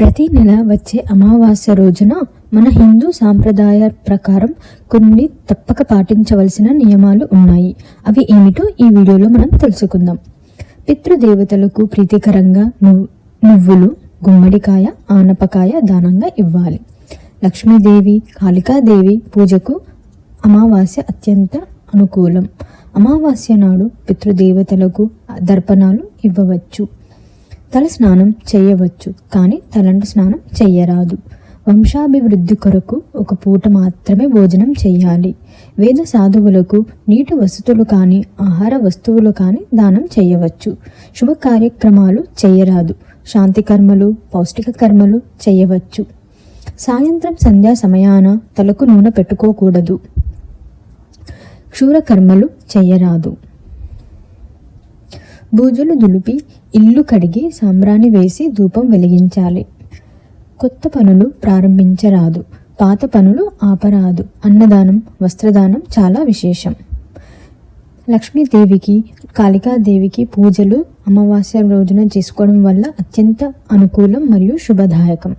ప్రతి నెల వచ్చే అమావాస్య రోజున మన హిందూ సాంప్రదాయ ప్రకారం కొన్ని తప్పక పాటించవలసిన నియమాలు ఉన్నాయి. అవి ఏమిటో ఈ వీడియోలో మనం తెలుసుకుందాం. పితృదేవతలకు ప్రీతికరంగా నువ్వు నువ్వులు గుమ్మడికాయ ఆనపకాయ దానంగా ఇవ్వాలి. లక్ష్మీదేవి కాళికాదేవి పూజకు అమావాస్య అత్యంత అనుకూలం. అమావాస్య నాడు పితృదేవతలకు దర్పణాలు ఇవ్వవచ్చు. తల స్నానం చేయవచ్చు కానీ తలంటు స్నానం చెయ్యరాదు. వంశాభివృద్ధి కొరకు ఒక పూట మాత్రమే భోజనం చేయాలి వేద సాధువులకు నీటి వసతులు కానీ ఆహార వస్తువులు కానీ దానం చేయవచ్చు శుభ కార్యక్రమాలు చేయరాదు శాంతి కర్మలు పౌష్టిక కర్మలు చేయవచ్చు సాయంత్రం సంధ్యా సమయాన తలకు నూనె పెట్టుకోకూడదు. క్షూర కర్మలు చేయరాదు బూజులు దులిపి ఇల్లు కడిగి సాంబ్రాణి వేసి ధూపం వెలిగించాలి. కొత్త పనులు ప్రారంభించరాదు. పాత పనులు ఆపరాదు. అన్నదానం వస్త్రదానం చాలా విశేషం. లక్ష్మీదేవికి కాళికాదేవికి పూజలు అమావాస్య రోజున చేసుకోవడం వల్ల అత్యంత అనుకూలం మరియు శుభదాయకం.